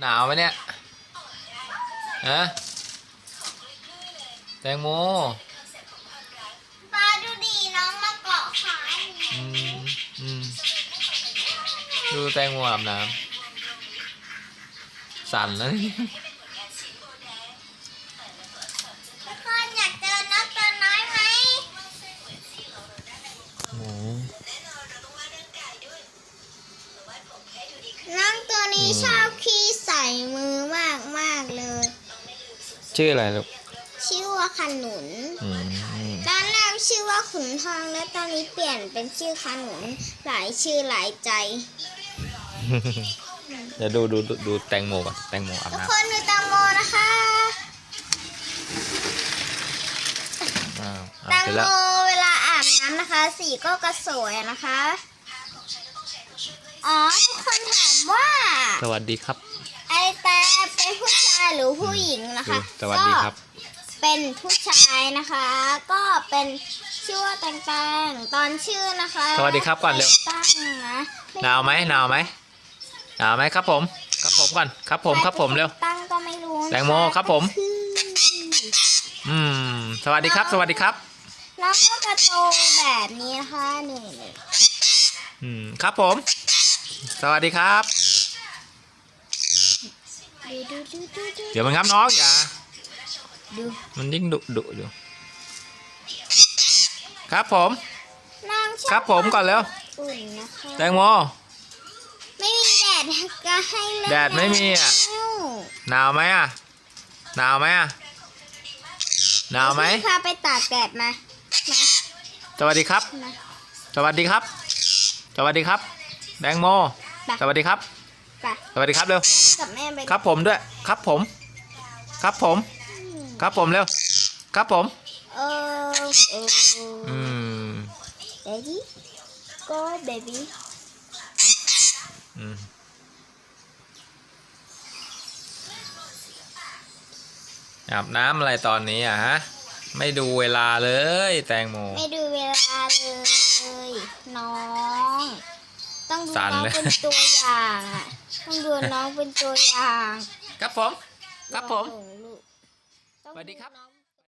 หนาวไหมเนี่ยฮะแตงโมปลาดูดีน้องมาเกาะขาอยู่อืมอืมดูแตงโมอาบน้ำสั่นแล้วนี่ทุกคนอยากเจอนกตัวน้อยไหมโอ้โหน้องตัวนี้ชอบขี้ใส่มือมากมากๆเลย ชื่ออะไรลูก ชื่อว่าขนุน อืม ตอนแรกชื่อว่าขุนทองแล้วตอนนี้เปลี่ยนเป็นชื่อขนุนหลายชื่อหลายใจ เดี๋ยวดูดูดูดูแตงโมก่อนแตงโมอาบทุกน้คนดูแตังโมนะคะำอ้าวแตัอะงเสร็จโมแล้วเวลาอาบน้ำนะคะ สีก็กระสวยนะคะ อ๋อ ทุกคนถามว่า สวัสดีครับ ไอแต่เป็นผู้ชาย หรือผู้หญิงนะดูคะสวัสดีครับก็เป็นผู้ชายนะคะ ก็เป็นชื่อว่าแตงแตงตอนชื่อนะคะ สวัสดีครับก่อนเร็วตั้งนะหนาวไหมหนาวไหมหนาวไหมครับผม ครับผมก่อนครับผมครับผมเร็วตั้งก็ไม่รู้นะคะแตงโมครับผม อืม สวัสดีครับ สวัสดีครับแล้วก็กระโตแบบนี้นะคะหนึ่งหนึ่งอืมครับผม สวัสดีครับดูดูดูดูดู เดี๋ยวมันครับน้องอย่าดูมันยิ่งดุดุอยู่ ครับผมนางชอครับผมก่อนเร็วอุ่นนะคะแตงโม ไม่มีแดดก็ให้เล่นแดดไม่มีอะแล้วหนาวไหมอะ หนาวไหมอะ หนาวไหม พี่พาไปตากแดดมามา สวัสดีครับ มา สวัสดีครับ สวัสดีครับ แตงโม สวัสดีครับ ไปสวัสดีครับเร็ว กับแม่ไปครับผมด้วย ครับผม ครับผม ครับผมเร็ว ครับผม เออเอออืม เบบี้ go baby อืม อาบน้ำอะไรตอนนี้อะฮะ ไม่ดูเวลาเลยแตงโม ไม่ดูเวลาเลยน้อง ต้องดูสั่นน้องเลย เป็นตัวอย่างอะต้องดูน้องเป็นตัวอย่างครับผม ครับผมต้องดูลูกต้องสวัสดีครับ น้อง